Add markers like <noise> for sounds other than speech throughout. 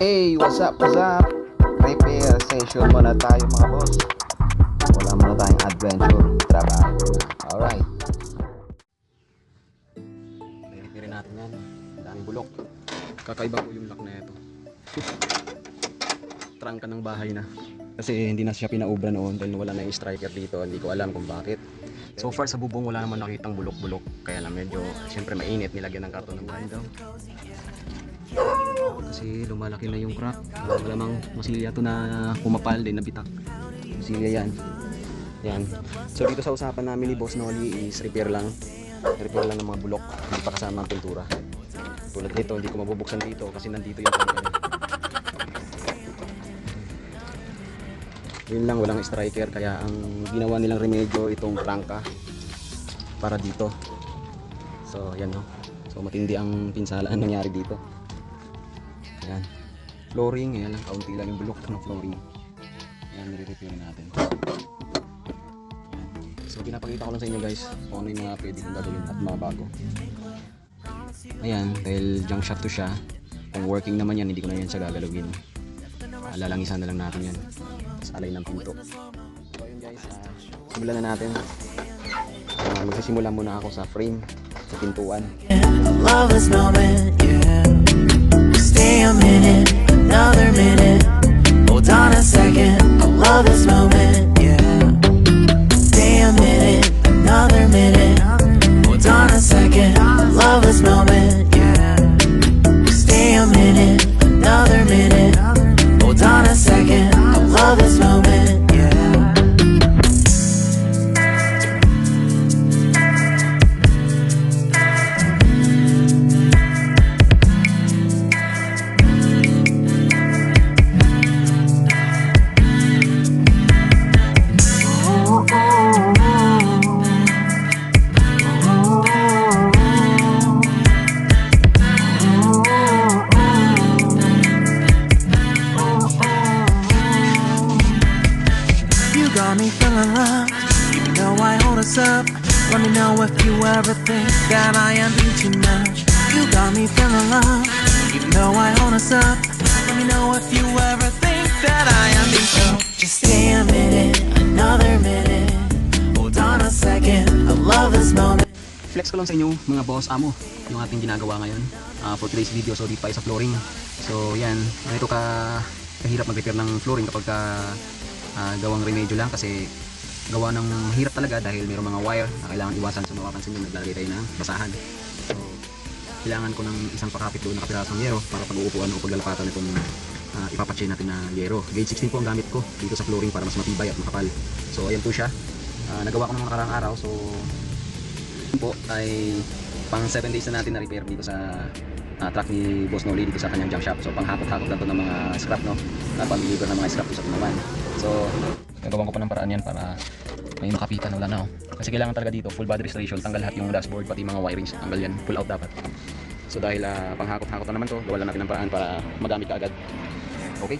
Hey, what's up, what's up? Repair session muna tayo mga boss. Wala muna tayong adventure. Trabaho. Alright. Repair natin yan. Daming bulok. Kakaiba po yung lock na ito. Trangka ng bahay na. Kasi hindi na siya pinaubra noon dahil wala na yung striker dito. Hindi ko alam kung bakit. So far sa bubong wala naman nakitang bulok-bulok. Kaya lang medyo, siyempre mainit. Nilagyan ng karton ng window. Kasi lumalaki na yung crack. Malamang masilya to na kumapal din na bitak. Masilya yan. Yan. So dito sa usapan namin ni Boss Noli is repair lang. Repair lang ng mga bulok. Hindi pa kasama ang pintura. Tulad nito, hindi ko mabubuksan dito kasi nandito yung trangka Yun lang, walang striker. Kaya ang ginawa nilang remedyo itong trangka para dito. So, yan no. So, matindi ang pinsala ang nangyari dito. Yan. Flooring, ayan lang, kaunti lang yung bulok <laughs> ng flooring. Ayan, nire-repair natin. Ayan. So, pinapakita ko lang sa inyo guys kung ano yung mga pwede kong gagawin at mga bago. Ayan, dahil junk shot to siya. Kung working naman yan, hindi ko na yan siya gagalawin. Uh, lalangisan na lang natin yan. Sa alay ng pinto. So, ayun guys, ah, simulan na natin. Uh, magsisimula muna ako sa frame, sa pintuan. Stay a minute, another minute. Hold on a second, I love this moment, think that I am being too much. You got me feeling loved, even though I hold us up. Let me know if you ever think that I am being so. Just stay a minute, another minute. Hold on a second, I love this moment. Flex ko lang sa inyo mga boss amo yung ating ginagawa ngayon ah, for today's video so dito tayo sa flooring so yan ganito ka kahirap mag-repair ng flooring kapag ka ah, gawang remedyo lang kasi gawa ng hirap talaga dahil mayroong mga wire na kailangan iwasan so mapapansin nyo naglalagay tayo ng basahan so kailangan ko ng isang pakapit doon na kapirasong yero para pag uupuan o paglalapatan itong uh, ipapatche natin na yero gauge 16 po ang gamit ko dito sa flooring para mas matibay at makapal so ayan po siya Ah, nagawa ko ng mga araw so po ay pang 7 days na natin na repair dito sa ah, truck ni Boss Noli dito sa kanyang junk shop. So pang hakot-hakot lang ng mga scrap no. Na pang-deliver ng mga scrap sa tunawan. So nagawan ko pa ng paraan yan para may makapitan wala na oh. Kasi kailangan talaga dito full body restoration, tanggal lahat yung dashboard pati mga wirings, tanggal yan, pull out dapat. So dahil ah, pang hakot-hakot na naman to, gawa lang natin ng paraan para magamit ka agad. Okay?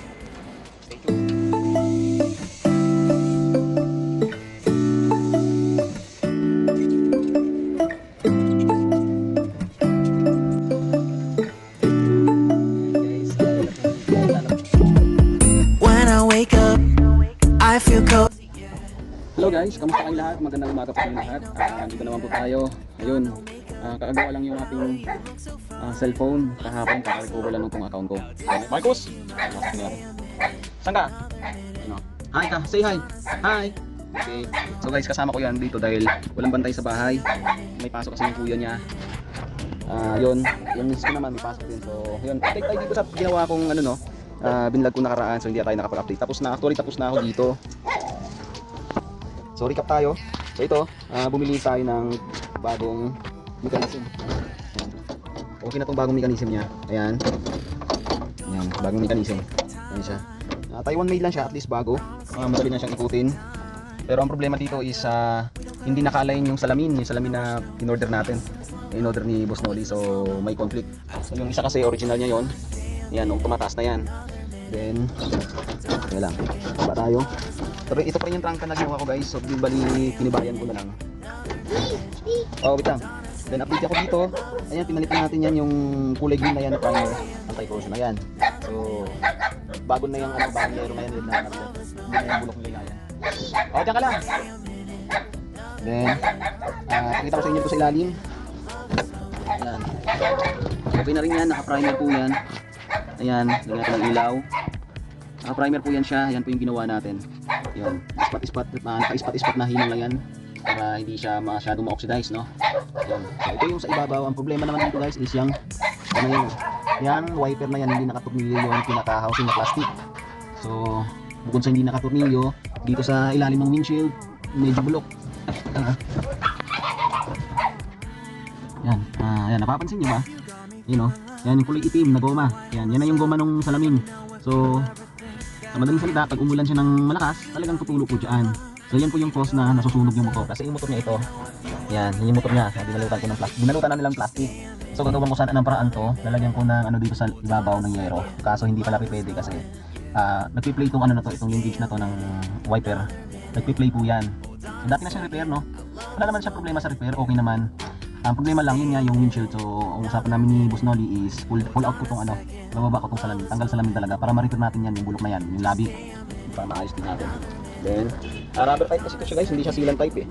Guys, kamusta kayong lahat? Magandang umaga po kayong lahat. Ah, dito naman po tayo. Ayun, ah, kakagawa lang yung ating ah, cellphone. Kahapon, kakarecover lang ng tong account ko. Okay. Marcos! Saan ka? Ano? Hi ka, say hi. Hi! Okay. So guys, kasama ko yan dito dahil walang bantay sa bahay. May pasok kasi yung kuya niya. Ah, yun, yung miss ko naman may pasok din. So, yun, update tayo dito sa ginawa kong ano no. Ah, binlog ko nakaraan so hindi tayo nakapag-update. Tapos na, actually tapos na ako dito. So recap tayo. So ito, ah, bumili tayo ng bagong mechanism. Okay na tong bagong mechanism niya. Ayan. Ayan, bagong mechanism. Ayan siya. Ah, Taiwan made lang siya, at least bago. Ah, madali na siyang ikutin. Pero ang problema dito is ah, hindi naka-align yung salamin, yung salamin na in-order natin. In-order ni Boss Noli, so may conflict. So yung isa kasi original niya yon. Yan, nung tumataas na yan. Then, kaya lang, baba tayo. Pero ito pa rin yung trangka na ginawa ko guys. So, di bali, pinibayan ko na lang. Oh, wait lang. Then, update ako dito. Ayan, pinalitan natin yan yung kulay green na yan na primer. Anti-corrosion na yan. So, bago na yung ano, bagong yero ngayon yun na ano, hindi na yung bulok nila yan. O, dyan ka lang. Then, ah, pakita ko sa inyo ito sa ilalim. Ayan. Okay na rin yan, naka-primer po yan. Ayan, lagyan natin ng ilaw. Naka-primer po yan siya, yan po yung ginawa natin. Yan, ispat-ispat, uh, naka-ispat-ispat na hinang lang yan para hindi siya masyadong ma-oxidize, no? Yan. So, ito yung sa ibabaw. Ang problema naman dito guys is yung ano yun, yan, wiper na yan, hindi nakaturnilyo yung pinaka-housing na plastic. So, bukod sa hindi nakatornilyo, dito sa ilalim ng windshield, medyo bulok. Yan, ah, yan, napapansin nyo ba? Yun oh, yan yung kulay itim na goma. Yan, yan na yung goma nung salamin. So, sa madaling salita, pag umulan siya ng malakas, talagang tutulo po dyan. So, yan po yung cause na nasusunog yung motor. Kasi yung motor niya ito, yan, yun yung motor niya. Dinalutan ko ng plastic. Dinalutan na nilang plastic. So, gagawin ko sana ng paraan to. Lalagyan ko ng ano dito sa ibabaw ng yero. Kaso hindi pala pwede kasi ah nagpi-play itong ano na to, itong linkage na to ng wiper. Nagpi-play po yan. So, dati na siya repair, no? Wala naman siya problema sa repair. Okay naman. Ang problema lang yun nga yung windshield. So, ang usapan namin ni Boss Nolly is pull, pull out ko tong ano, bababa ko tong salamin. Tanggal salamin talaga para ma-repair natin yan, yung bulok na yan, yung labi. Para maayos din natin. Then, ah, rubber type kasi ito siya guys, hindi siya sealant type eh.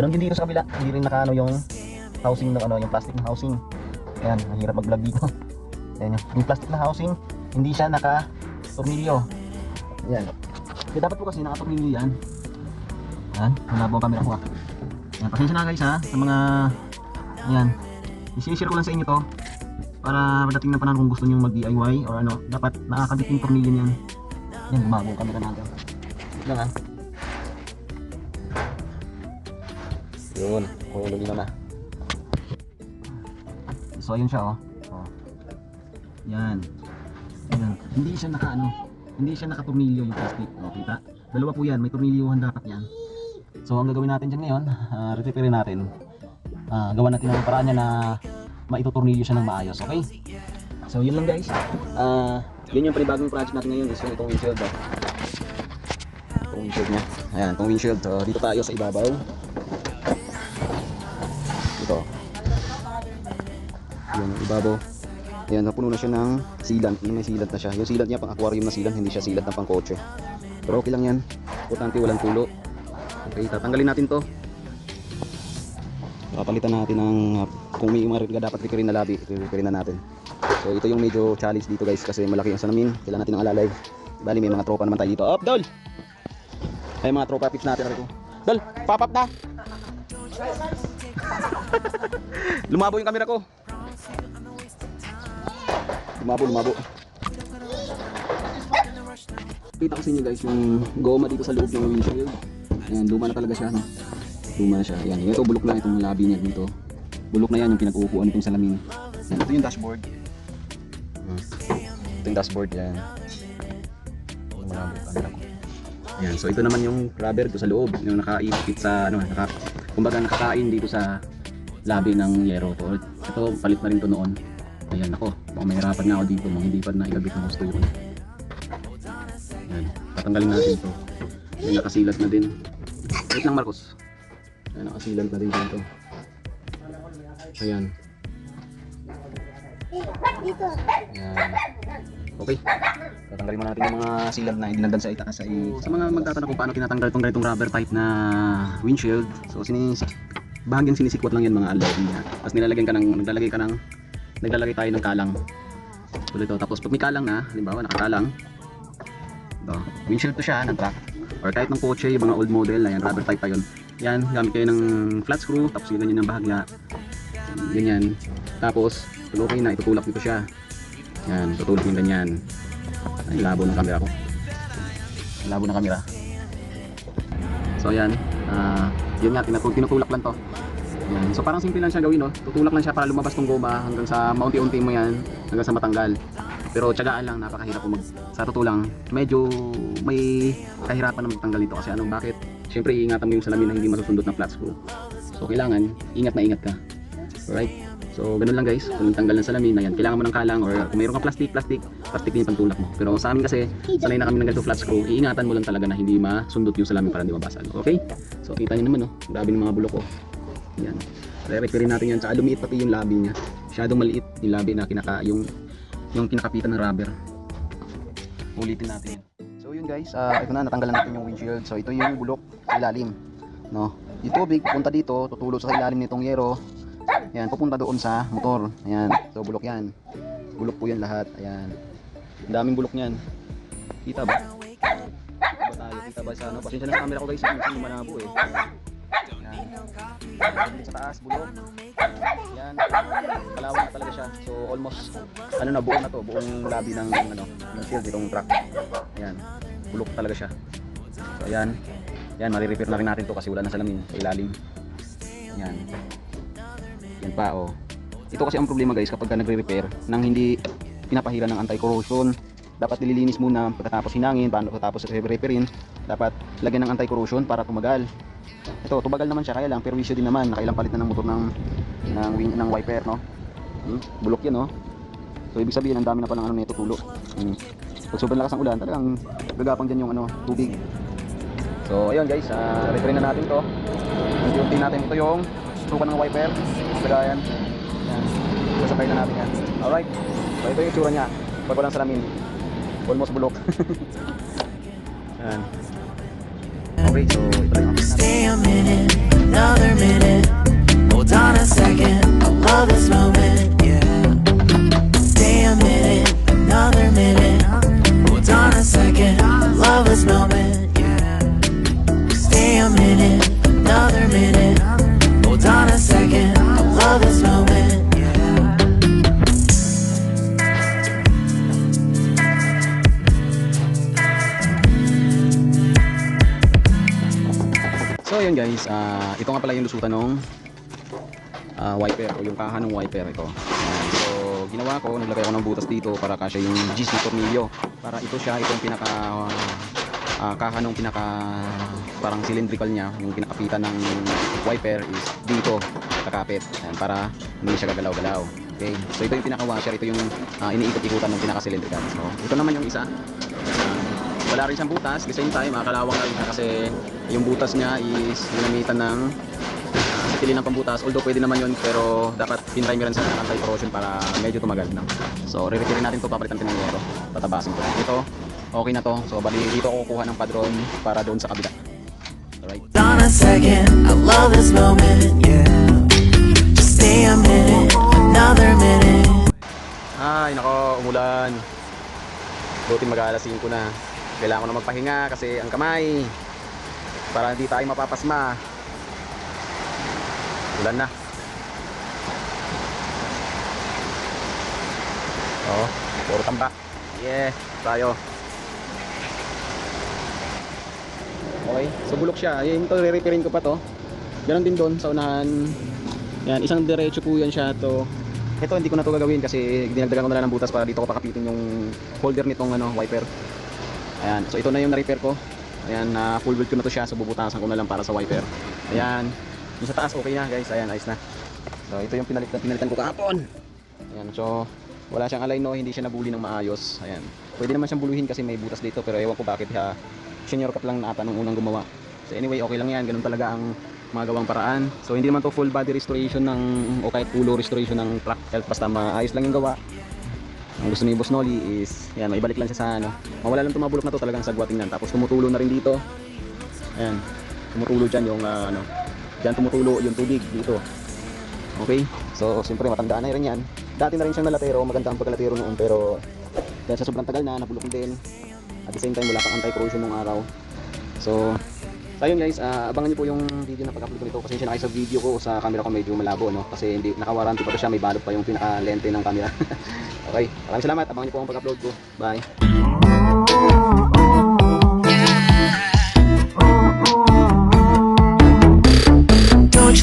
Ganun din dito sa kabila, hindi rin nakaano yung housing ng ano, yung plastic na housing. Ayan, mahirap mag-vlog dito. <laughs> Ayan, yung, plastic na housing, hindi siya naka tornilyo. Ayan. Kaya dapat po kasi naka-tornilyo yan. Ayan, malabo ang camera ko ah. Ayan, pasensya na guys ha, sa mga, ayan, i-share ko lang sa inyo to para pagdating na panahon kung gusto nyo mag-DIY or ano, dapat nakakabit yung tornilyo niyan. Yan, gumago ang camera natin. Lang ha. Yun, kulog na na. So ayun siya oh. oh. Yan. Ayan. Hindi siya naka ano, hindi siya nakatornilyo yung plastic. Oh, kita? Dalawa po yan, may tornilyuhan dapat yan. So ang gagawin natin dyan ngayon, uh, repair natin. Ah, gawa natin ang paraan niya na maitutornilyo siya ng maayos, okay? So yun lang guys. Ah, yun yung panibagong project natin ngayon is yung itong windshield. Oh. Itong windshield niya. Ayan, itong windshield. So, dito tayo sa ibabaw. Ito. Ang ibabaw. Ayan, napuno na siya ng sealant. May sealant na siya. Yung sealant niya pang aquarium na sealant, hindi siya sealant na pang kotse. Pero okay lang yan. Importante walang tulo. Okay, tatanggalin natin to. Papalitan natin ng uh, kung may mga repair dapat repairin na labi, repairin na natin. So ito yung medyo challenge dito guys kasi malaki ang salamin. Kailangan natin ng alalay. Bali may mga tropa naman tayo dito. Up, Dol! Ay mga tropa pips natin rito. Dol, pop up na! <laughs> lumabo yung camera ko. Lumabo, lumabo. Kita ko sa inyo guys yung goma dito sa loob ng windshield. Ayan, luma na talaga siya. No? Luma na siya. Ayan, ito bulok lang itong labi niya dito. Bulok na yan yung pinag-uupuan nitong salamin. Ayan, ito yung dashboard. Hmm. Ito yung dashboard yan. Malabo yung camera ko. Ayan, so ito naman yung rubber dito sa loob, yung nakaipit sa ano, naka, kumbaga nakakain dito sa labi ng yero to. Ito palit na rin to noon. Ayan ako, baka mahirapan nga ako dito, mga hindi pa na igabit ng gusto yun. Ayan, tatanggalin natin to. Ayan, nakasilat na din. Wait lang Marcos. Ayan, nakasilat na din dito. Ayan. Ayan. Okay. Tatanggalin mo natin yung mga silab na idinaldan sa itaas sa i Sa mga magtatanong kung paano tinatanggal itong ganitong rubber type na windshield. So sinis bahagyang sinisikwat lang yan mga alloy niya. Tapos nilalagyan ka ng naglalagay ka ng naglalagay tayo ng kalang. So ito tapos pag may kalang na, halimbawa nakakalang. Ito, windshield to siya ng truck or kahit ng kotse, yung mga old model na yan, rubber type pa yun. Yan, gamit kayo ng flat screw, tapos yun ng bahagya. Ganyan. Tapos, pag okay na, itutulak dito siya. Yan, tutulak yung ganyan. Ay, labo ng camera ko. Labo ng camera. So, yan. Ah, yun nga, tinatu- tinutulak lang to. Yan. So, parang simple lang siya gawin, no? Tutulak lang siya para lumabas tong goma hanggang sa maunti-unti mo yan, hanggang sa matanggal. Pero tiyagaan lang, napakahirap po mag... Sa totoo lang, medyo may kahirapan na magtanggal dito kasi anong bakit? Siyempre, iingatan mo yung salamin na hindi masusundot ng flat screw. So, kailangan, ingat na ingat ka. Alright? So, ganun lang guys. Kung tanggal ng salamin na yan, kailangan mo ng kalang or kung mayroon kang plastic, plastic, plastic din yung pantulak mo. Pero sa amin kasi, sanay na kami ng ganito flat screw, iingatan mo lang talaga na hindi masundot yung salamin para hindi mabasag. Okay? So, kita nyo naman, oh. Grabe ng mga bulok ko. Yan. Re-repair natin yan. Tsaka lumiit pati yung labi niya. Masyadong maliit yung labi na kinaka, yung, yung kinakapitan ng rubber. Ulitin natin. So yun guys, ah, ito na natanggalan natin yung windshield. So ito yung bulok sa ilalim, no. Yung tubig pupunta dito, tutulo sa ilalim nitong yero. Ayan, pupunta doon sa motor. Ayan. So bulok 'yan. Bulok po 'yan lahat. Ayan. Ang daming bulok niyan. Kita ba? Kita ba tayo? Kita ba sa ano? Pasensya na camera ko guys, hindi malabo eh. Ayan, sa taas, bulok. Yan. Kalawang na talaga siya. So almost ano na buo na to, buong labi ng ano, ng shield itong truck. Ayan. Bulok talaga siya. So ayan. Yan, mari-repair na rin natin to kasi wala na salamin sa ilalim. Yan. Yan pa oh. Ito kasi ang problema guys kapag ka nagre-repair nang hindi pinapahira ng anti-corrosion. Dapat nililinis muna pagkatapos hinangin, paano pagkatapos re-repairin. Dapat lagyan ng anti-corrosion para tumagal. Ito, tumagal naman siya kaya lang pero issue din naman. Nakailang palit na ng motor ng ng wing ng wiper no. Hmm? Bulok 'yan no. So ibig sabihin ang dami na palang ano nito tulo. Hmm. Pag sobrang lakas ng ulan, talagang gagapang diyan yung ano, tubig. So ayun guys, uh, repair na natin 'to. Unti-unti natin ito yung sukan ng wiper. Kagayan. Yan. Sasakay na natin yan. Alright. So ito yung itsura niya. Pag walang salamin. Almost bulok. <laughs> yan. Okay, so ito yung. Stay a minute, another minute. Hold on a second, I love this moment, yeah. Stay a minute, another minute. Hold on a second, I love this moment, yeah. Stay a minute, another minute. Hold on a second, I love this moment. So yun guys, ah, ito nga pala yung lusutan ng ah, wiper o yung kaha ng wiper ito. Ayan. So ginawa ko, naglagay ako ng butas dito para kasya yung GC tornilyo. Para ito siya, itong pinaka ah, kaha ng pinaka parang cylindrical niya, yung pinakapitan ng wiper is dito kakapit. Ayan, para hindi siya gagalaw-galaw. Okay. So ito yung pinaka washer, ito yung ah, iniikot-ikutan ng pinaka cylindrical. So ito naman yung isa. Wala rin siyang butas, the same time, makalawang rin siya kasi yung butas niya is ginamitan ng uh, pili ng pambutas. Although pwede naman yun, pero dapat pinrimeran sa anti-corrosion para medyo tumagal na. So, re-retire natin to papalitan natin ng yero. Tatabasin ko. Ito, okay na to. So, bali dito ako kukuha ng padron para doon sa kabila. Alright. On a second, I love this moment, yeah. Just stay a minute, another minute. Ay, nako, umulan. Buti mag-aalas 5 na. Kailangan ko na magpahinga kasi ang kamay. Para hindi tayo mapapasma. Ulan na. Oh, puro tambak. Yeah, tayo. Okay, so bulok siya. Yan ito, re-repairin ko pa to. Ganon din doon sa unahan. Yan, isang diretso po yan siya to. Ito hindi ko na to gagawin kasi dinagdagan ko na lang ng butas para dito ko pakapitin yung holder nitong ano, wiper. Ayan, so ito na yung na-repair ko. Ayan, na full build ko na to siya. So bubutasan ko na lang para sa wiper. Ayan. Yung sa taas okay na guys. Ayan, ayos na. So ito yung pinalitan, pinalitan ko kahapon. Ayan, so wala siyang align no, hindi siya nabuli ng maayos. Ayan. Pwede naman siyang buluhin kasi may butas dito pero ewan ko bakit ha. Senior cut lang ata nung unang gumawa. So anyway, okay lang yan. Ganun talaga ang mga gawang paraan. So hindi naman to full body restoration ng o kahit ulo restoration ng truck health basta maayos lang yung gawa. Ang gusto ni Boss Nolly is yan, maibalik lang siya sa ano. Mawala lang tumabulok na to talagang sagwa tingnan. Tapos tumutulo na rin dito. Ayan. Tumutulo diyan yung ah, ano. Diyan tumutulo yung tubig dito. Okay? So, siyempre matandaan na rin yan. Dati na rin siyang nalatero, maganda ang pagkalatero noon pero dahil sa sobrang tagal na, nabulok din. At the same time, wala pang anti-corrosion nung araw. So, so ayun guys, ah, abangan niyo po yung video na pag-upload ko nito kasi siya na kayo sa video ko sa camera ko medyo malabo no kasi hindi naka-warranty pa to siya, may balot pa yung pinaka-lente ng camera. <laughs> okay, maraming salamat. Abangan niyo po ang pag-upload ko. Bye.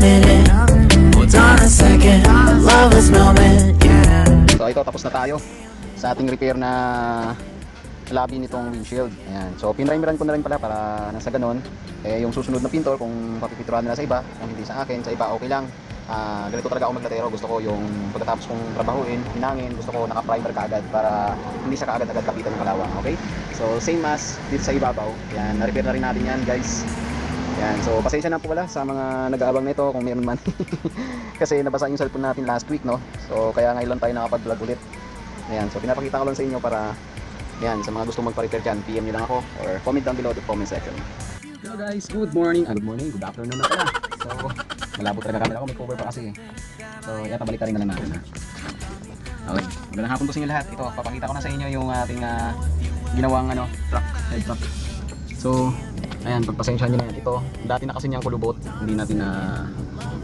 minute. Hold on a second, love this moment, yeah. So ito tapos na tayo sa ating repair na labi nitong windshield. Ayan. So pinrimeran ko na rin pala para nang sa ganon, eh yung susunod na pintor kung papipinturahan nila sa iba, kung hindi sa akin, sa iba okay lang. Ah, ganito talaga ako maglatero. Gusto ko yung pagkatapos kong trabahuin, hinangin, gusto ko naka-primer kaagad para hindi siya kaagad-agad kapitan ng kalawang. Okay? So same as dito sa ibabaw. Yan, na-repair na rin natin yan guys. Yan, so pasensya na po pala sa mga nag-aabang nito kung meron man. <laughs> Kasi nabasa yung cellphone natin last week, no? So kaya ngayon lang tayo nakapag-vlog ulit. Ayan, so pinapakita ko lang sa inyo para yan, sa mga gusto magpa-repair dyan, PM nyo lang ako or comment down below the comment section. Hello guys, good morning. Ah, good morning, good afternoon na pala. So, malabo talaga camera ko, may cover pa kasi. So, yata balik rin na lang natin ha. Okay, magandang hapon po sa inyo lahat. Ito, papakita ko na sa inyo yung ating ah, ginawang ano, truck, head truck. So, ayan, pagpasensyahan nyo na yan. Ito, dati na kasi niyang kulubot. Hindi natin na,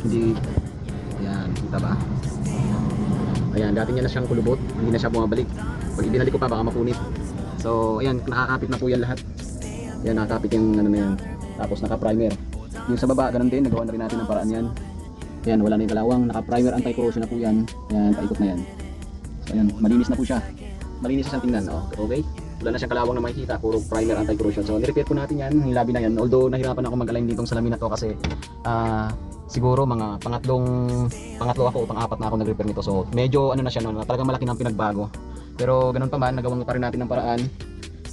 hindi, ayan, kita ba? Ayan, dati niya na siyang kulubot. Hindi na siya bumabalik. Pag ibinalik ko pa, baka mapunit. So, ayan, nakakapit na po yan lahat. Yan, nakakapit yung ano na yan. Tapos naka-primer. Yung sa baba, ganun din. Nagawa na rin natin ng paraan yan. Ayan, wala na yung kalawang. Naka-primer anti-corrosion na po yan. Ayan, paikot na yan. So, ayan, malinis na po siya. Malinis siya tingnan. Oh, okay? Wala na siyang kalawang na makikita. Puro primer anti-corrosion. So, nirepair ko natin yan. Yung labi na yan. Although, nahirapan ako mag-align ditong salamin na to kasi ah siguro mga pangatlong pangatlo ako o pang-apat na ako nag-repair nito. So, medyo ano na siya no, talagang malaki ng pinagbago. Pero ganun pa man, nagawang pa rin natin ng paraan.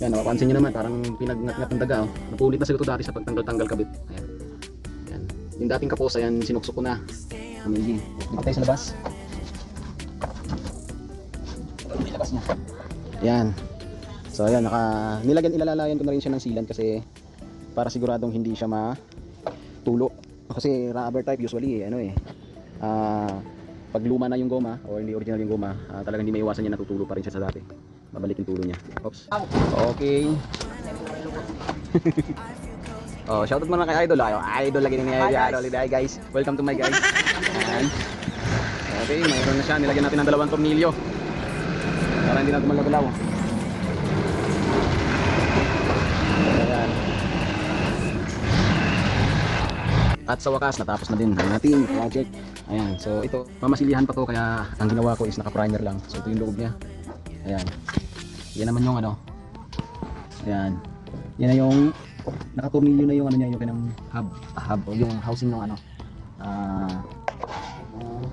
Yan, mapapansin nyo naman, parang pinagngat-ngat ng daga. Oh. Napunit na ito dati sa pagtanggal-tanggal kabit. Ayan. Yan. Yung dating kapos, ayan, sinuksok ko na. Amazing. Tayo sa labas. May labas niya. Yan. So, ayan, naka, nilagyan, ilalalayan ko na rin siya ng sealant kasi para siguradong hindi siya matulo. Kasi rubber type usually, eh, ano eh, ah, pag luma na yung goma or hindi original yung goma, ah, talagang hindi maiwasan niya natutulo pa rin siya sa dati. Babalik yung tulo niya. Oops. Okay. <laughs> oh, shoutout muna kay Idol. Ayo, Idol lagi ni Idol. Hi guys. Welcome to my guys. Ayan. Okay, mayroon na siya. Nilagyan natin ng dalawang tornilyo. Para hindi na gumagalaw. Ayan. At sa wakas, natapos na din ang ating project. Ayan, so ito, mamasilihan pa to kaya ang ginawa ko is naka-primer lang. So ito yung loob niya. Ayan. Yan naman yung ano. Ayan. Yan na yung nakatornilyo na yung ano niya, yung kanang hub, hub o yung housing ng ano. Ah, yung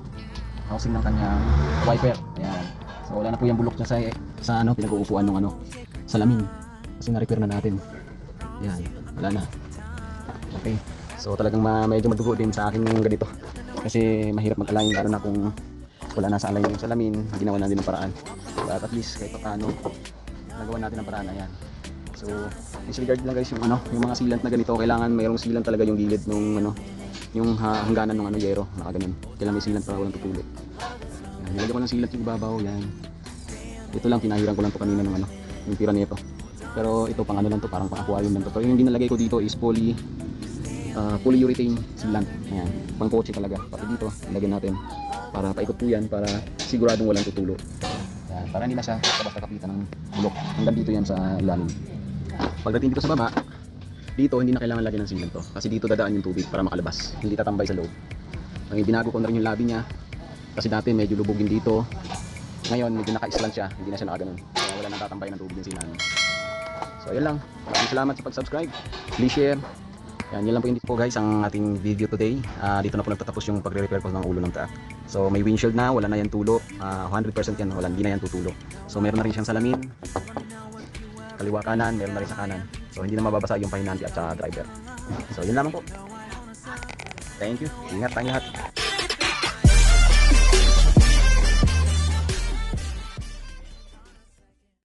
housing ng kanyang wiper. Ayan. So wala na po yung bulok niya sa sa ano pinag-uupuan ng ano salamin. Kasi na-repair na natin. Ayan, wala na. Okay. So talagang medyo madugo din sa akin yung ganito. Kasi mahirap mag-align lalo na kung wala na sa align yung salamin, ginawa natin ng paraan. But at least kahit paano nagawa natin ng paraan ayan. So disregard lang guys yung ano, yung mga sealant na ganito, kailangan mayroong sealant talaga yung gilid nung ano, yung ha- hangganan ng ano yero, naka ganun. Kailangan may sealant para walang tutulo. Yan, nilagyan ko ng sealant yung babaw, yan. Ito lang pinahiran ko lang to kanina ng ano, yung tira nito. Pero ito pang ano lang to, parang pang aquarium lang to. Pero yung dinalagay ko dito is poly uh, polyurethane sealant. Ayan, pang kotse talaga. Pati dito, lagyan natin para paikot po yan para siguradong walang tutulo. Ayan, para hindi na siya basta kapitan ng bulok. Hanggang dito yan sa ilalim. Pagdating dito sa baba, dito hindi na kailangan lagyan ng sealant to. Kasi dito dadaan yung tubig para makalabas. Hindi tatambay sa loob. Ang binago ko na rin yung labi niya. Kasi dati medyo lubugin dito. Ngayon medyo naka-island siya. Hindi na siya nakaganon. Kaya wala nang tatambay ng tubig yung sinamin. So yun lang. Maraming salamat sa pag-subscribe. Please share. Yan, yun lang po hindi po guys ang ating video today. Ah, dito na po nagtatapos yung pagre-repair ko ng ulo ng truck. So may windshield na, wala na yan tulo. Ah, 100% yan, wala, hindi na yan tutulo. So meron na rin siyang salamin. Kaliwa kanan, meron na rin sa kanan. So hindi na mababasa yung pahinanti at sa driver. So yun lamang po. Thank you. Ingat tayong lahat.